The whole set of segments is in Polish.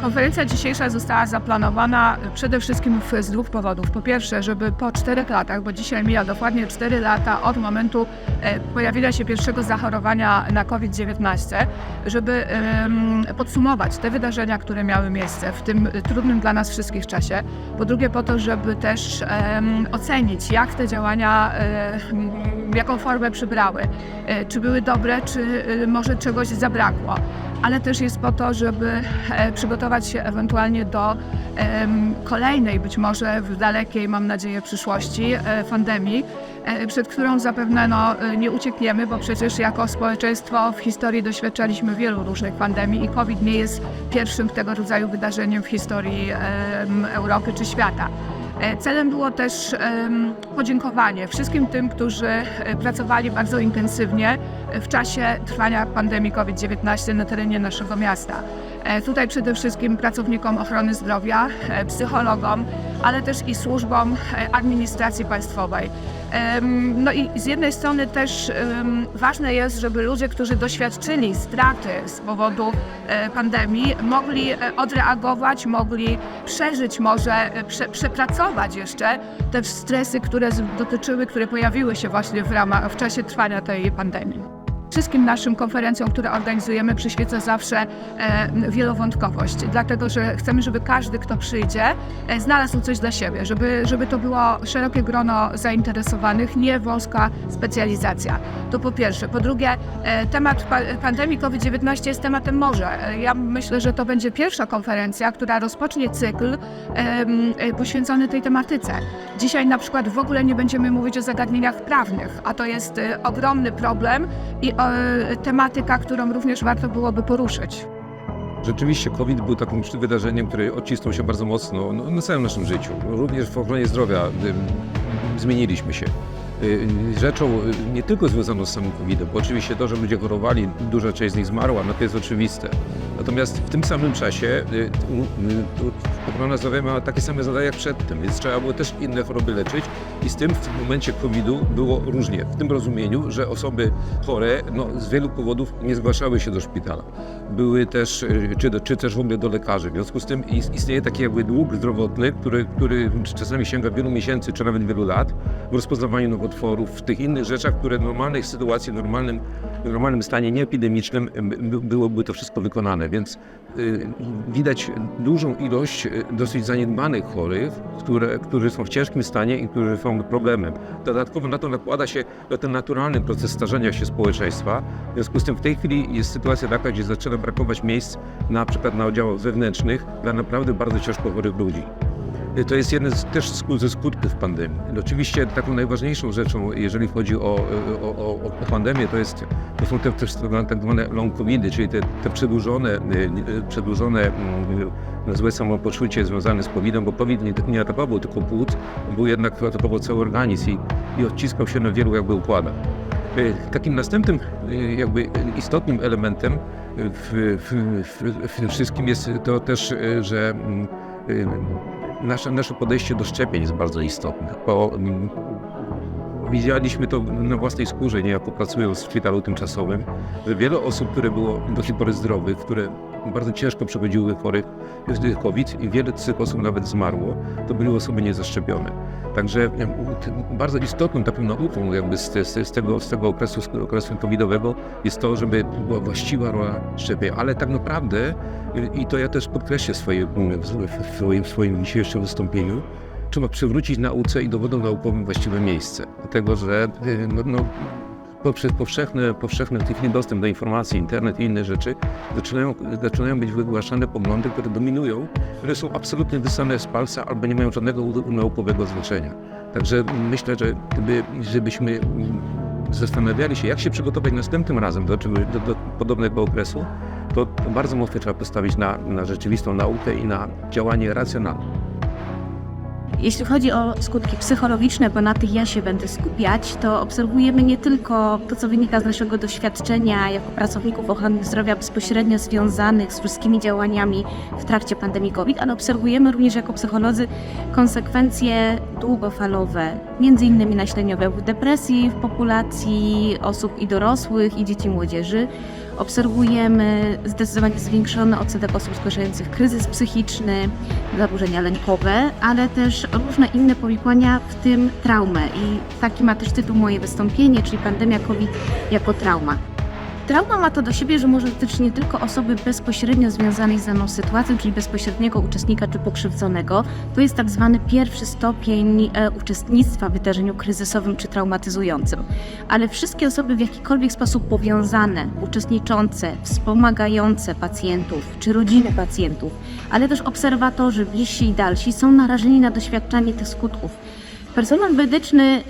Konferencja dzisiejsza została zaplanowana przede wszystkim z dwóch powodów. Po pierwsze, żeby po czterech latach, bo dzisiaj mija dokładnie 4 lata od momentu e, pojawienia się pierwszego zachorowania na COVID-19, żeby podsumować te wydarzenia, które miały miejsce w tym trudnym dla nas wszystkich czasie. Po drugie, po to, żeby też ocenić, jak te działania, e, jaką formę przybrały. E, czy były dobre, czy e, może czegoś zabrakło ale też jest po to, żeby e, przygotować się ewentualnie do kolejnej, być może w dalekiej, mam nadzieję, przyszłości pandemii, przed którą zapewne no, nie uciekniemy, bo przecież jako społeczeństwo w historii doświadczaliśmy wielu różnych pandemii i COVID nie jest pierwszym tego rodzaju wydarzeniem w historii Europy czy świata. E, Celem było też podziękowanie wszystkim tym, którzy e, pracowali bardzo intensywnie w czasie trwania pandemii COVID-19 na terenie naszego miasta. E, Tutaj przede wszystkim pracownikom ochrony zdrowia, e, psychologom, ale też i służbom e, administracji państwowej. No i z jednej strony też ważne jest, żeby ludzie, którzy doświadczyli straty z powodu e, pandemii, mogli e, odreagować, mogli przeżyć może, prze, przepracować jeszcze te stresy, które dotyczyły, które pojawiły się właśnie w ramach, w czasie trwania tej pandemii. Wszystkim naszym konferencjom, które organizujemy, przyświeca zawsze e, wielowątkowość, dlatego że chcemy, żeby każdy, kto przyjdzie, e, znalazł coś dla siebie, żeby, żeby to było szerokie grono zainteresowanych, nie wąska specjalizacja. To po pierwsze. Po drugie, e, temat pa pandemii COVID-19 jest tematem morza. Ja myślę, że to będzie pierwsza konferencja, która rozpocznie cykl poświęcony tej tematyce. Dzisiaj na przykład w ogóle nie będziemy mówić o zagadnieniach prawnych, a to jest ogromny problem i tematyka, którą również warto byłoby poruszyć. Rzeczywiście COVID był takim wydarzeniem, które odcisnął się bardzo mocno no, na całym naszym życiu. Również w ochronie zdrowia y, zmieniliśmy się. Y, Rzeczą y, nie tylko związaną z samym COVID-em, bo oczywiście to, że ludzie chorowali, duża część z nich zmarła, no to jest oczywiste. Natomiast w tym samym czasie y, y, y, ochrona zdrowia miała takie same zadania jak przedtem, więc trzeba było też inne choroby leczyć i z tym w momencie COVID-u było różnie. W tym rozumieniu, że osoby chore no, z wielu powodów nie zgłaszały się do szpitala. Były też, y, czy, do- czy też w ogóle do lekarzy. W związku z tym is- istnieje taki jakby dług zdrowotny, który, który czasami sięga wielu miesięcy, czy nawet wielu lat w rozpoznawaniu nowotworów, w tych innych rzeczach, które w normalnej sytuacji, w normalnym, w normalnym stanie nieepidemicznym by- byłoby to wszystko wykonane. Więc y, widać dużą ilość y, dosyć zaniedbanych chorych, które, którzy są w ciężkim stanie i którzy są problemem. Dodatkowo na to nakłada się ten naturalny proces starzenia się społeczeństwa. W związku z tym w tej chwili jest sytuacja taka, gdzie zaczyna brakować miejsc na przykład na oddziałach wewnętrznych dla naprawdę bardzo ciężko chorych ludzi. Y, To jest jeden z, też ze skutków pandemii. Oczywiście taką najważniejszą rzeczą, jeżeli chodzi o, o, o, o pandemię, to, jest, to są te też tak zwane long covidy, czyli te, te przedłużone, y, y, przedłużone mm, złe samopoczucie związane z COVID-em, bo COVID nie, nie atakował tylko płuc, był jednak atakował cały organizm i, i odciskał się na wielu jakby układach. Y, Takim następnym y, jakby istotnym elementem w, w, w, w tym wszystkim jest to też, y, że mm, y, nasze, nasze podejście do szczepień jest bardzo istotne, bo mm, widzieliśmy to na własnej skórze, niejako pracując w szpitalu tymczasowym, że wiele osób, które było do tej pory zdrowych, które bardzo ciężko przechodziły chorych COVID i wiele tych osób nawet zmarło, to były osoby niezaszczepione. Także bardzo istotną taką nauką jakby z, z, z, tego, z tego okresu, okresu covidowego jest to, żeby była właściwa rola szczepień. Ale tak naprawdę, y, i to ja też podkreślę w, w, swoim, w swoim dzisiejszym wystąpieniu, trzeba przywrócić nauce i dowodom naukowym właściwe miejsce. Dlatego, że y, no, no, poprzez powszechny, powszechny w tej chwili dostęp do informacji, internet i inne rzeczy, zaczynają, zaczynają być wygłaszane poglądy, które dominują, które są absolutnie wysane z palca albo nie mają żadnego naukowego znaczenia. Także myślę, że gdyby, żebyśmy zastanawiali się, jak się przygotować następnym razem do, do, do podobnego okresu, to bardzo mocno trzeba postawić na, na rzeczywistą naukę i na działanie racjonalne. Jeśli chodzi o skutki psychologiczne, bo na tych ja się będę skupiać, to obserwujemy nie tylko to, co wynika z naszego doświadczenia jako pracowników ochrony zdrowia bezpośrednio związanych z wszystkimi działaniami w trakcie pandemii COVID, ale obserwujemy również jako psycholodzy konsekwencje długofalowe, między innymi naśleniowe depresji w populacji osób i dorosłych, i dzieci młodzieży Obserwujemy zdecydowanie zwiększony odsetek osób zgłaszających kryzys psychiczny, zaburzenia lękowe, ale też różne inne powikłania, w tym traumę. I taki ma też tytuł moje wystąpienie, czyli pandemia COVID jako trauma. Trauma ma to do siebie, że może dotyczyć nie tylko osoby bezpośrednio związanej z daną sytuacją, czyli bezpośredniego uczestnika czy pokrzywdzonego. To jest tak zwany pierwszy stopień e, uczestnictwa w wydarzeniu kryzysowym czy traumatyzującym. Ale wszystkie osoby w jakikolwiek sposób powiązane, uczestniczące, wspomagające pacjentów czy rodziny pacjentów, ale też obserwatorzy, bliżsi i dalsi są narażeni na doświadczanie tych skutków. Personel medyczny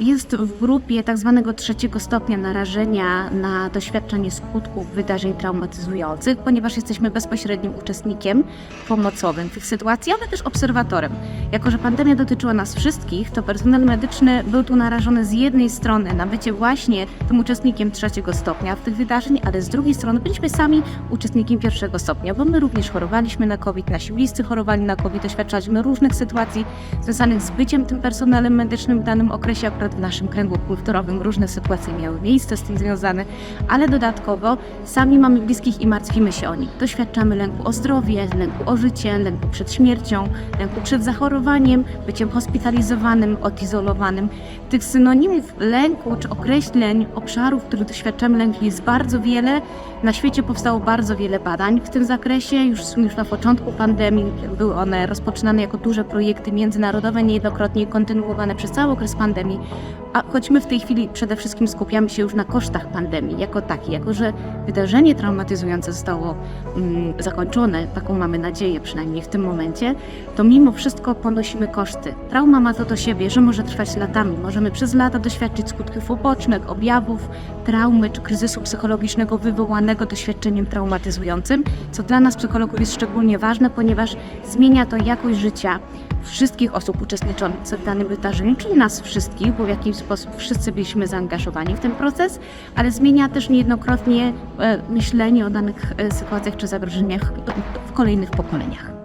y, jest w grupie tak zwanego trzeciego stopnia narażenia na doświadczenie skutków wydarzeń traumatyzujących, ponieważ jesteśmy bezpośrednim uczestnikiem pomocowym tych sytuacji, ale też obserwatorem. Jako, że pandemia dotyczyła nas wszystkich, to personel medyczny był tu narażony z jednej strony na bycie właśnie tym uczestnikiem trzeciego stopnia w tych wydarzeń, ale z drugiej strony byliśmy sami uczestnikiem pierwszego stopnia, bo my również chorowaliśmy na COVID, nasi bliscy chorowali na COVID, doświadczaliśmy różnych sytuacji związanych z byciem tym personelem medycznym w danym okresie, akurat w naszym kręgu kulturowym różne sytuacje miały miejsce z tym związane, ale dodatkowo sami mamy bliskich i martwimy się o nich. Doświadczamy lęku o zdrowie, lęku o życie, lęku przed śmiercią, lęku przed zachorowaniem, byciem hospitalizowanym, odizolowanym. Tych synonimów lęku czy określeń obszarów, których doświadczamy lęku jest bardzo wiele. Na świecie powstało bardzo wiele badań w tym zakresie. Już, już na początku pandemii były one rozpoczynane jako duże projekty międzynarodowe, niejednokrotnie kontynuowane przez cały okres pandemii. A choć my w tej chwili przede wszystkim skupiamy się już na kosztach pandemii jako takiej, jako że wydarzenie traumatyzujące zostało mm, zakończone, taką mamy nadzieję przynajmniej w tym momencie, to mimo wszystko ponosimy koszty. Trauma ma to do siebie, że może trwać latami. Możemy przez lata doświadczyć skutków ubocznych, objawów traumy czy kryzysu psychologicznego wywołanego doświadczeniem traumatyzującym, co dla nas psychologów jest szczególnie ważne, ponieważ zmienia to jakość życia wszystkich osób uczestniczących w danym wydarzeniu, czyli nas wszystkich, bo w jakiś sposób wszyscy byliśmy zaangażowani w ten proces, ale zmienia też niejednokrotnie e, myślenie o danych e, sytuacjach czy zagrożeniach w kolejnych pokoleniach.